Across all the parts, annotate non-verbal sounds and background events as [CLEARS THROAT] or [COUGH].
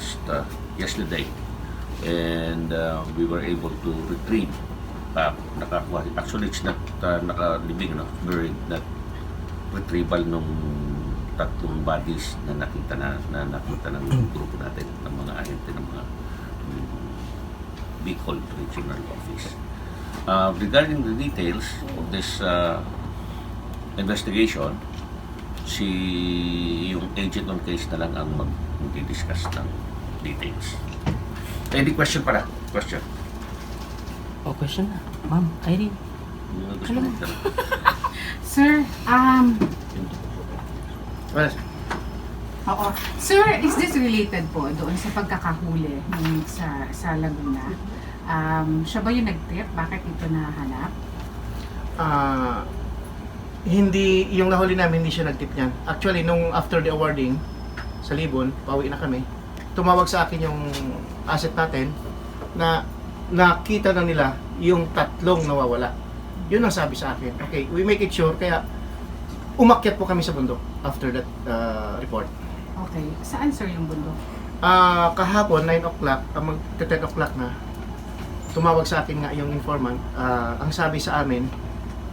last uh, yesterday. And uh, we were able to retrieve uh, nakakuha. Actually it's not uh, nakalibing no? Buried not retrieval nung tatlong bodies na nakita na, na nakita ng grupo natin ng mga ahente ng mga mm, Bicol Regional Office. Uh, regarding the details of this uh, investigation, si yung agent on case na lang ang mag discuss ng details. Any question pala? Question? O, question na. Ma'am, Irene. Alam mo? [LAUGHS] Sir, um, Wala. oo. Sir, is this related po doon sa pagkakahuli ng sa, sa Laguna? Um, siya ba yung nag-trip? Bakit ito nahanap? Ah, hindi, yung nahuli namin, hindi siya nag-tip niyan. Actually, nung after the awarding, sa Libon, pauwi na kami, tumawag sa akin yung asset natin na nakita na nila yung tatlong nawawala. Yun ang sabi sa akin. Okay, we make it sure, kaya umakyat po kami sa bundok after that uh, report. Okay. Saan, sir, yung bundok? Ah, kahapon 9 o'clock, ah, mag 10 o'clock na. Tumawag sa akin nga yung informant. Ah, ang sabi sa amin,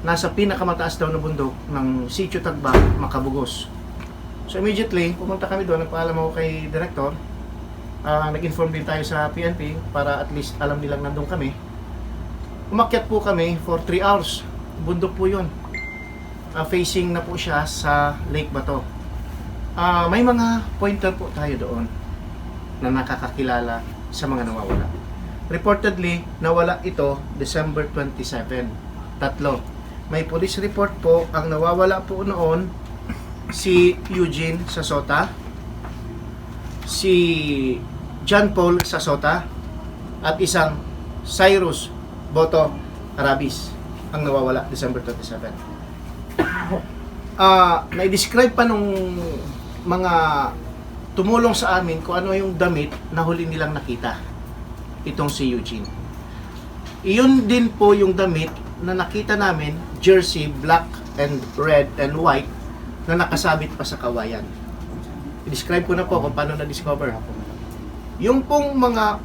nasa pinakamataas daw na bundok ng Sitio Tagba, Makabugos. So immediately, pumunta kami doon, nagpaalam ako kay director. Ah, nag-inform din tayo sa PNP para at least alam nilang nandun kami. Umakyat po kami for 3 hours. Bundok po yun. Ah, facing na po siya sa Lake Bato. Ah, may mga pointer po tayo doon na nakakakilala sa mga nawawala. Reportedly, nawala ito December 27. Tatlo. May police report po, ang nawawala po noon si Eugene Sasota, si John Paul Sasota, at isang Cyrus Boto Arabis ang nawawala December 27. Ah, na-describe pa nung mga tumulong sa amin kung ano yung damit na huli nilang nakita. Itong si Eugene. Iyon din po yung damit na nakita namin, jersey, black and red and white, na nakasabit pa sa kawayan. I-describe ko na po kung paano na-discover. Yung pong mga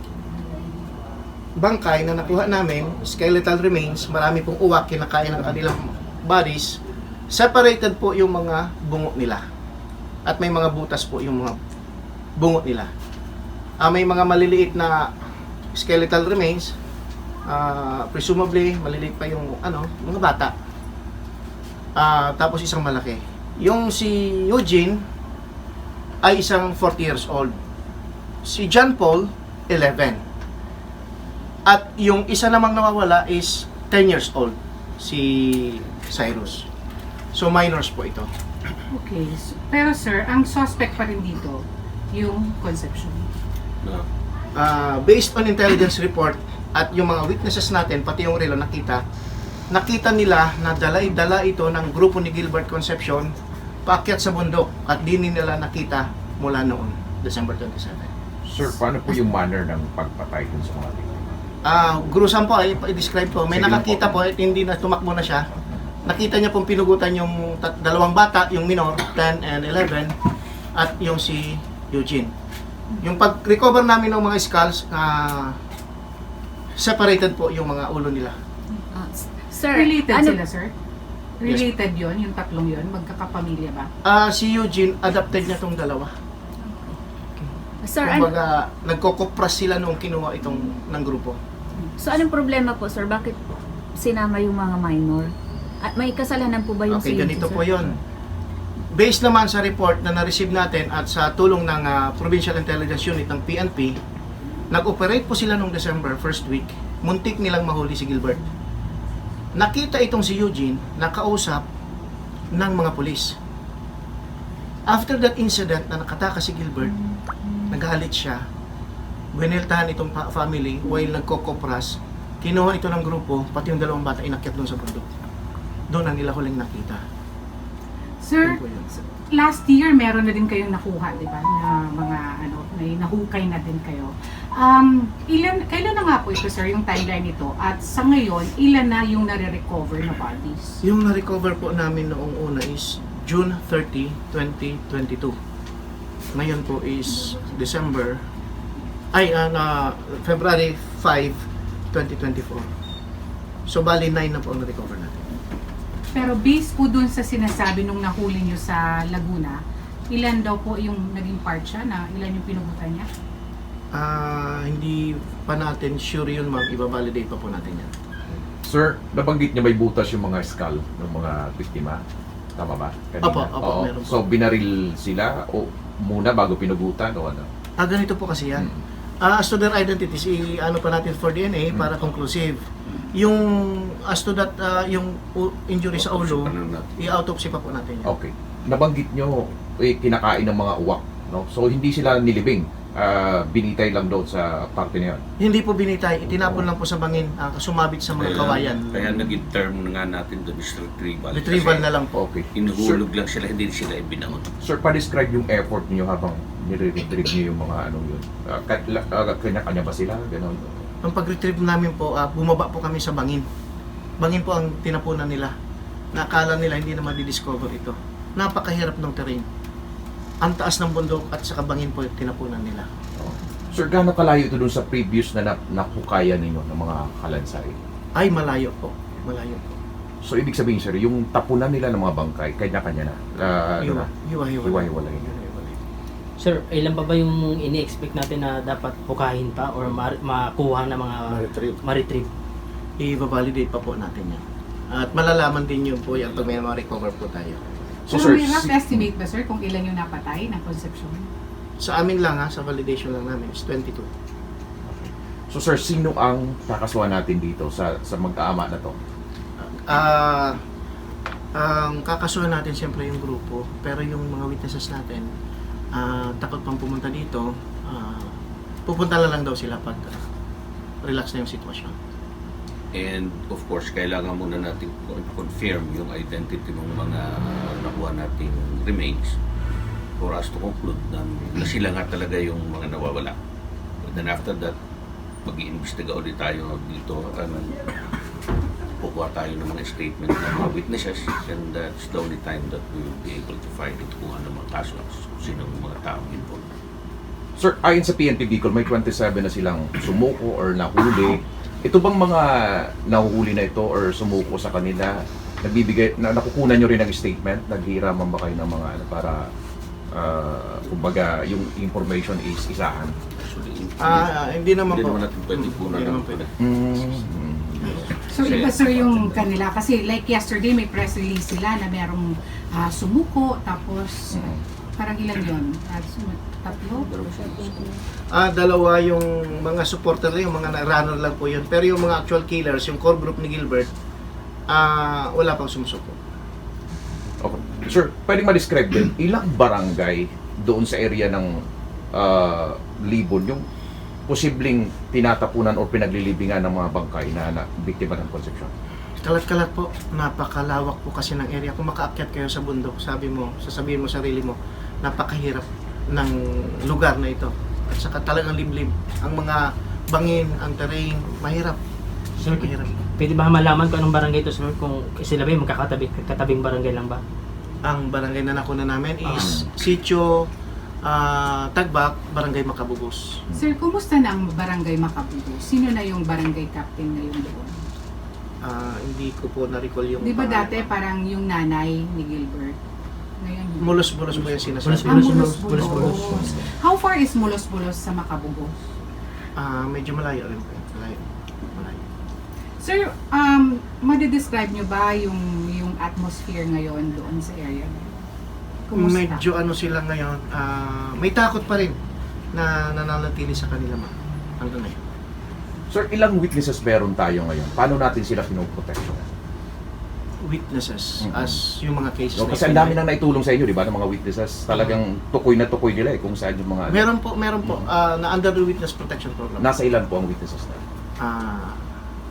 bangkay na nakuha namin, skeletal remains, marami pong uwak kinakain ng kanilang bodies, separated po yung mga bungo nila. At may mga butas po yung mga bungo nila. Ah, may mga maliliit na skeletal remains, ah, presumably maliliit pa yung ano, mga bata. Ah, tapos isang malaki. Yung si Eugene ay isang 40 years old. Si John Paul, 11. At yung isa namang nawawala is 10 years old, si Cyrus. So minors po ito. Okay. Pero sir, ang suspect pa rin dito, yung conception. No. Ah, based on intelligence report at yung mga witnesses natin, pati yung relo nakita, nakita nila na dalay-dala ito ng grupo ni Gilbert Concepcion paakyat sa bundok at di nila nakita mula noon, December 27. Sir, paano po yung manner ng pagpatay dun sa mga biktima? Ah, gruesome po, ay i-describe ko. May Sige nakakita po, at hindi na tumakbo na siya. Nakita niya pong pinugutan yung tat- dalawang bata, yung minor, 10 and 11, at yung si Eugene. Yung pag-recover namin ng mga skulls, ah, separated po yung mga ulo nila. Sir, Related ano, sila, sir? Related yon yung tatlong yon Magkakapamilya ba? Ah, si Eugene, adapted niya tong dalawa. Sir, ano, Kumbaga, nagkokopras sila nung kinuha itong ng grupo. so anong problema po, sir? Bakit sinama yung mga minor? At may kasalanan po ba yung Okay, si ganito sir? po yon. Based naman sa report na na-receive natin at sa tulong ng ah, Provincial Intelligence Unit ng PNP, nag-operate po sila nung December first week. Muntik nilang mahuli si Gilbert. Nakita itong si Eugene nakausap ng mga pulis. After that incident na nakatakas si Gilbert, nagalit siya. Biniltahan itong family while nagkokopras. Kinuha ito ng grupo, pati yung dalawang bata inakyat doon sa bundok. Doon ang nila huling nakita. Sir, last year meron na din kayong nakuha, di ba? Na mga ano, may nahukay na din kayo. Um, ilan kailan na nga po ito, sir, yung timeline nito? At sa ngayon, ilan na yung nare-recover na bodies? Yung na-recover po namin noong una is June 30, 2022. Ngayon po is December Ay, ah, na February 5, 2024. So, bali 9 na po ang na-recover natin. Pero based po dun sa sinasabi nung nahuli nyo sa Laguna, ilan daw po yung naging part siya na ilan yung pinugutan niya? Ah, hindi pa natin sure yun, ma'am. Iba-validate pa po natin yan. Sir, nabanggit niya may butas yung mga skull ng mga biktima. Tama ba? Kanina? Opo, opo, Oo. meron po. So, binaril sila o muna bago pinugutan o ano? Ah, ganito po kasi yan. Mm. Ah, as to their identities, i-ano pa natin for DNA para conclusive. Yung as to that, ah, yung u- injury sa ulo, Autopsy pa lang natin. i-autopsy pa po natin yan. Okay. Nabanggit nyo, eh, kinakain ng mga uwak. No? So, hindi sila nilibing. Ah, binitay lang doon sa parte na yun. Hindi po binitay, itinapon lang po sa bangin, ah, sumabit sa mga kawayan. Kaya naging term na nga natin doon is retrieval. Retrieval na lang po. Okay. Inuhulog lang sila, hindi sila ibinangon. Sir, pa-describe yung effort niyo habang nire-retrieve niyo yung mga ano yun. Uh, kanya-kanya ba sila? Ganon. Ang pag-retrieve namin po, ah, bumaba po kami sa bangin. Bangin po ang tinapunan nila. Nakala nila hindi na madidiscover ito. Napakahirap ng terrain. Ang taas ng bundok at sa bangin po yung tinapunan nila. Oh. Sir, gaano kalayo ito dun sa previous na na- nahukayan ninyo ng mga kalansay? Ay, malayo po. Malayo po. So, ibig sabihin, sir, yung tapunan nila ng mga bangkay, kanya-kanya na. Uh, ano na? hiwa, hiwa. Hiwa-hiwalay. Sir, ilan pa ba yung ini-expect natin na dapat pukahin pa or ma- makuha na mga Ma-retrieve. ma-retrieve? I-validate pa po natin yan. At malalaman din yun po yan pag may ma-recover po tayo. So, Pero sir, may rough estimate ba sir kung ilan yung napatay ng conception? Sa amin lang ha, sa validation lang namin is 22. So, sir, sino ang kakasuhan natin dito sa sa magkaama na to? Ah, ang kakasuhan natin siyempre yung grupo, pero yung mga witnesses natin, ah, takot pang pumunta dito, ah, pupunta na lang daw sila pag ah, relax na yung sitwasyon. And of course, kailangan muna natin con- confirm yung identity ng mga nakuha nating remains for us to conclude na, na sila nga talaga yung mga nawawala. And then after that, mag-iimbestiga ulit tayo dito at kukuha tayo ng mga statement ng mga witnesses and that's the only time that we will be able to find it kung ano mga kaso kung sino mga taong involved. Sir, ayon sa PNP Bicol, may 27 na silang sumuko or nahuli. Ito bang mga nahuhuli na ito or sumuko sa kanila, nagbibigay, na, nakukunan nyo rin ng statement? Naghiraman ba kayo ng mga ano, para, ah, kumbaga, yung information is isahan? Actually, Ah, hindi naman hindi po. naman natin pwede Hmm, punan hindi ng naman pwede. Mm. So iba sir yung kanila kasi like yesterday may press release sila na merong ah, sumuko tapos Mm. Parang ilan yun? Tatlo? Ah, dalawa yung mga supporter lang, yung mga na- runner lang po yun. Pero yung mga actual killers, yung core group ni Gilbert, ah, wala pang sumusuko. Okay. Sir, pwede ma-describe din, [CLEARS THROAT] ilang barangay doon sa area ng ah, Libon yung posibleng tinatapunan o pinaglilibingan ng mga bangkay na, na biktima ng konsepsyon? Kalat-kalat po, napakalawak po kasi ng area. Kung makaakyat kayo sa bundok, sabi mo, sasabihin mo sarili mo, napakahirap ng lugar na ito. At saka talagang liblib. Ang mga bangin, ang terrain, mahirap. Sir, Mahirap. pwede ba malaman kung anong barangay ito sir? Kung sila ba yung magkakatabi, katabing barangay lang ba? Ang barangay na nakuna namin is Sitio ah, Tagbak, Barangay Makabugos. Sir, kumusta na ang barangay Makabugo? Sino na yung barangay captain ngayon doon? Ah, hindi ko po na-recall yung... Di ba pangalan. dati parang yung nanay ni Gilbert? Ngayon. Mulos-mulos po yung sinasabi. Ah, Mulos- Mulos-Bulos. Mulos-Bulos. How far is Mulos-Bulos sa Makabugo? Ah, medyo malayo rin po. Malayo. Malayo. Sir, um, madidescribe nyo ba yung yung atmosphere ngayon doon sa area? Kumusta? Medyo ano sila ngayon, ah, may takot pa rin na nananatili sa kanila ma. Hanggang ngayon. Sir, ilang witnesses meron tayo ngayon? Paano natin sila pinoprotection? Witnesses Mhm. as yung mga cases No, na kasi ang dami nang naitulong sa inyo, di ba, ng mga witnesses. Talagang tukoy na tukoy nila eh kung saan yung mga... Meron po, meron po ah, na under the witness protection program. Nasa ilan po ang witnesses na? Ah,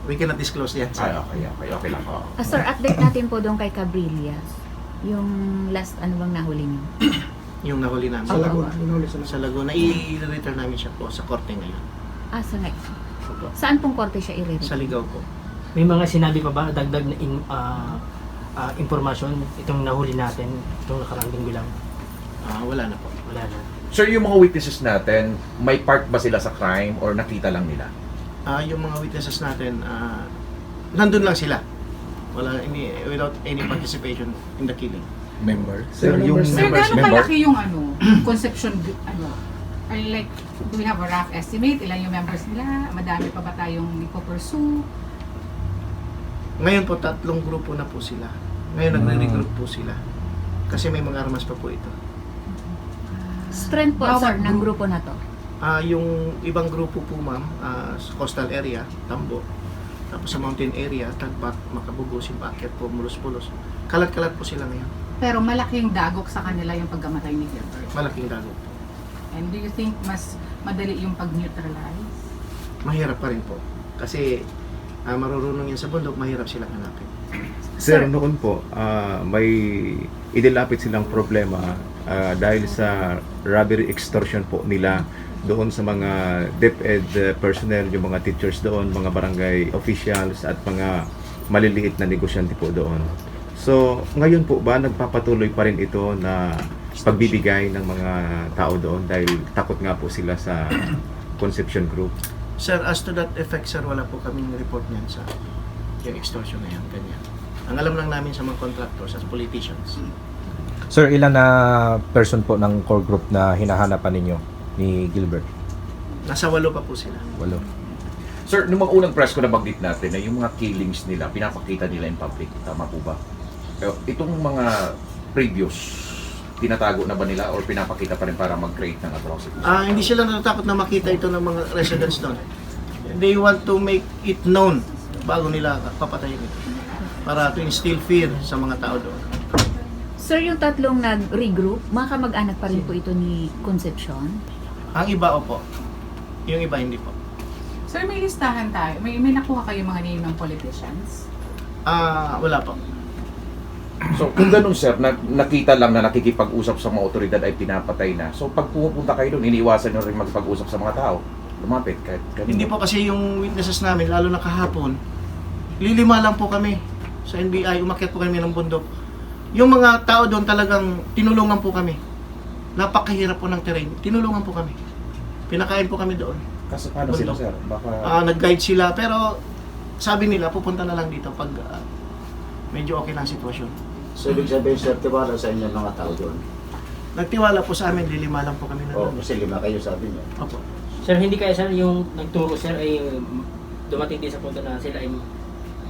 we cannot disclose yan. Ay, sir. okay, okay, okay lang. oo. Ah, sir, update natin po doon kay Cabrillas. Yung last ano bang nahuli niyo? [COUGHS] Yung nahuli namin. Sa Laguna. Sa Laguna. I-return namin siya po sa korte ngayon. Ah, sa nga- Saan pong korte siya i-return? Sa Ligaw po. May mga sinabi pa ba dagdag na in, ah, ah, impormasyon itong nahuli natin itong nakarang linggo lang? Ah, wala na po. Wala na. Sir, yung mga witnesses natin, may part ba sila sa crime or nakita lang nila? Ah, yung mga witnesses natin, ah, nandun lang sila. Wala, any, without any participation in the killing. member. Sir, Sir, yung members- Sir, members, gaano member? kalaki yung ano, [CLEARS THROAT] conception, ano, or like, do we have a rough estimate? Ilan yung members nila? Madami pa ba tayong ipo-pursue? Ngayon po, tatlong grupo na po sila. Ngayon, nagre-regroup po sila. Kasi may mga armas pa po ito. Strength po, sir, ng grupo na to. Ah, yung ibang grupo po, ma'am, ah, sa coastal area, Tambo. Tapos sa mountain area, Tagbat, Makabugo, Simpakyat po, Mulos-Pulos. Kalat-kalat po sila ngayon. Pero malaking dagok sa kanila yung pagkamatay ni Gilbert. Malaking dagok po. And do you think mas madali yung pag-neutralize? Mahirap pa rin po. Kasi ah, marurunong yan sa bundok, mahirap silang hanapin. Sir, noon po, ah, may idilapit silang problema ah, dahil sa robbery extortion po nila doon sa mga DepEd uh, personnel, yung mga teachers doon, mga barangay officials at mga maliliit na negosyante po doon. So, ngayon po ba nagpapatuloy pa rin ito na pagbibigay ng mga tao doon dahil takot nga po sila sa Conception Group? Sir, as to that effect, sir, wala po kaming report niyan sa yung extortion na yan, ganyan. Ang alam lang namin sa mga contractors, as politicians, Sir, ilan na person po ng core group na hinahanapan ninyo ni Gilbert? nasa walo pa po sila. Walo. Sir, nung mga unang press ko nabanggit natin na yung mga killings nila, pinapakita nila in public. Tama po ba? Pero itong mga previous, tinatago na ba nila or pinapakita pa rin para mag-create ng atrocities? Ah, hindi sila natatakot na makita ito ng mga residents doon. They want to make it known bago nila papatayin ito. Para to instill fear sa mga tao doon. Sir, yung tatlong nag-regroup, mga kamag-anak pa rin po ito ni Concepcion. Ang iba, opo. Yung iba, hindi po. Sir, may listahan tayo. May, may nakuha kayo mga name ng politicians? Ah, wala po. So, kung ganun sir, na, nakita lang na nakikipag-usap sa mga otoridad ay pinapatay na. So, pag pumupunta kayo doon, iniiwasan nyo rin magpag-usap sa mga tao. Lumapit kahit kanino. Hindi po kasi yung witnesses namin, lalo na kahapon, lilima lang po kami sa NBI, umakyat po kami ng bundok. Yung mga tao doon talagang tinulungan po kami. Napakahirap po ng terrain. Tinulungan po kami. Pinakain po kami doon. Kasi paano sila sir? Baka... Ah, nag-guide sila pero sabi nila pupunta na lang dito pag ah, medyo okay lang ang sitwasyon. So, ibig sabihin, sir, tiwala sa inyo mga tao doon. Nagtiwala po sa amin, lilima lang po kami na O, doon. kasi lima kayo sabi niyo. Opo. Sir, hindi kaya sir yung nagturo sir ay um, dumating din sa punto na sila ay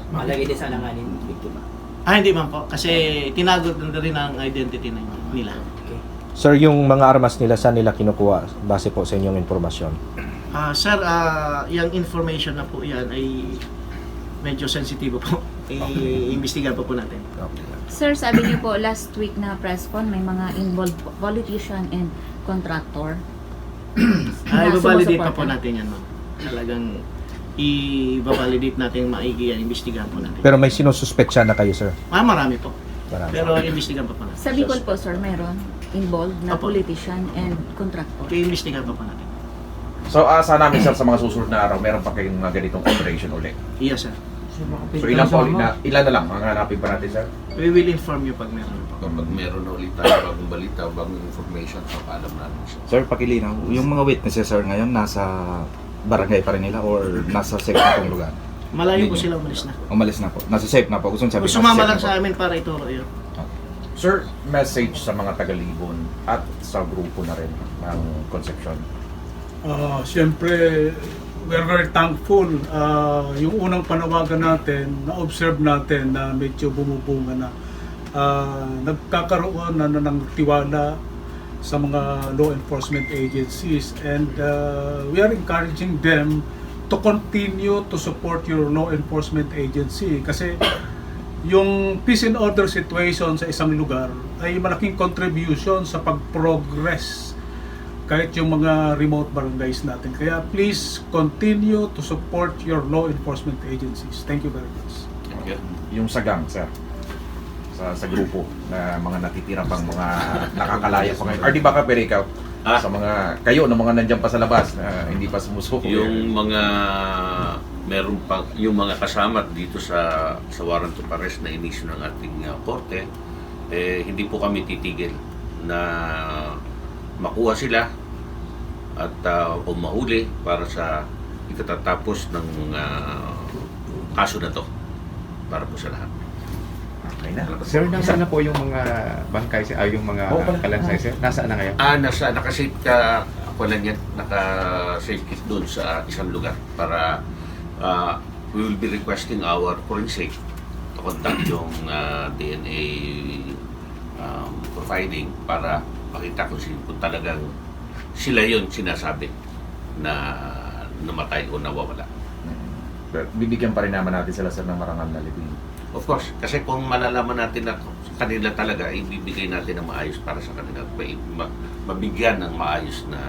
malagay din sa alanganin. Biktima. Ah, hindi man po. Kasi tinagot na rin ang identity na nila. Okay. Sir, yung mga armas nila, saan nila kinukuha base po sa inyong informasyon? Ah, sir, ah, yung information na po yan ay medyo sensitibo po. I-imbestigahan po po natin. Sir, sabi niyo po, last week na press con, may mga involved po- politician and contractor. Ah, na i-validate pa sumusuporta. po natin yan, ma'am. Talagang i-validate natin, maigi yan, imbestigahan po natin. Pero may sinususpetsya na kayo, sir. Ah, marami po. Marami. Pero imbestigahan pa po natin. Sa Bicol po, sir, meron involved na Opo. politician and contractor. I-imbestigahan pa po natin. So, asa namin sir sa mga susunod na araw, meron pa kayong mga ganitong operation ulit. Yes, sir. So, ilan pa ulit na, ilan na lang ang hanapin pa natin sir? We will inform you pag meron po. Kapag meron na ulit tayo bagong balita, bagong information, papaalam namin siya. Sir, pakilinaw, yung mga witnesses sir ngayon nasa barangay pa rin nila or nasa safe na pong lugar? Malayo po sila umalis na. Umalis na po. Nasa safe na po. Gusto sabihin, sumama nasa lang sa amin para ituro yun. Sir, message sa mga taga-Libon at sa grupo na rin ng Concepcion. Ah, Siyempre, we're very thankful. Ah, yung unang panawagan natin, na-observe natin na medyo bumubunga na. Ah, nagkakaroon na, na ng tiwala sa mga law enforcement agencies and ah, we are encouraging them to continue to support your law enforcement agency kasi yung peace and order situation sa isang lugar ay malaking contribution sa pag-progress kahit yung mga remote barangays natin. Kaya please continue to support your law enforcement agencies. Thank you very much. Yung sagang, sir. Sa, sa grupo na mga natitira pang mga nakakalaya pa ngayon. Or di ba ka, pero ikaw, Ah. sa mga, kayo, na mga nandyan pa sa labas na hindi pa sumusuko. Yung mga meron pa yung mga kasama dito sa sa warrant of arrest na inisyu ng ating uh, korte eh hindi po kami titigil na makuha sila at uh, o mahuli para sa ikatatapos ng ah, kaso na to para po sa lahat. Okay na. Sir, nasaan na po yung mga bangkay, sir? Ay, yung mga pala. kalansay, sir? Nasaan na ngayon? Ah, nasa nakasave ka ako lang yan, naka-save kit doon sa isang lugar para ah, we will be requesting our forensic to conduct yung ah, DNA um, profiling para makita kung, si, kung talagang sila yon sinasabi na namatay o nawawala. Pero bibigyan pa rin naman natin sila sir ng marangal na libing. Of course, kasi kung malalaman natin na kanila talaga, ibibigay natin ng maayos para sa kanila. Mabigyan ng maayos na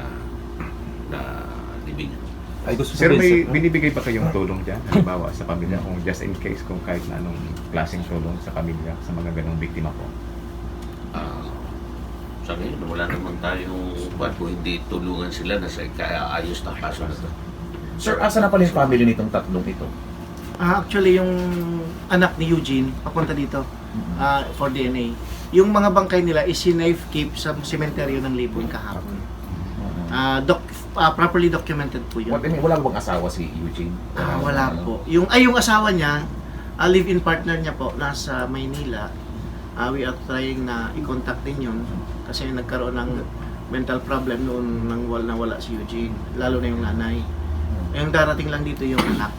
na libingan. Ay, gusto Sir, may binibigay pa kayong tulong dyan? Halimbawa, sa pamilya, kung just in case, kung kahit na anong klaseng tulong sa pamilya, sa mga ganong biktima po. Sa ngayon, wala naman tayong kwan kung hindi tulungan sila na sa kaayos ng kaso na to. Sir, asa na pala yung family nitong tatlong ito? Ah, actually, yung anak ni Eugene, papunta dito ah, for DNA. Yung mga bangkay nila is sinave keep sa sementeryo ng Libon kahapon. Ah, doc, ah, properly documented po yun. What, I mean, wala bang asawa si Eugene? Ah, wala ano? po. Yung ay yung asawa niya, ah, live-in partner niya po nasa Maynila. Ah, we are trying na i-contact din yun kasi nagkaroon ng mental problem noon nang wala na wala si Eugene, lalo na yung nanay. Yung darating lang dito yung anak.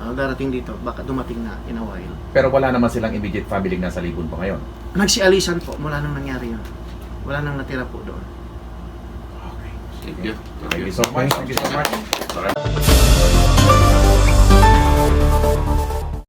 Ah, darating dito, baka dumating na in a while. Pero wala naman silang immediate family na nasa libon pa ngayon. Nagsialisan po mula nang nangyari yun. Wala nang natira po doon. Thank you. Thank you so much. Thank you so much.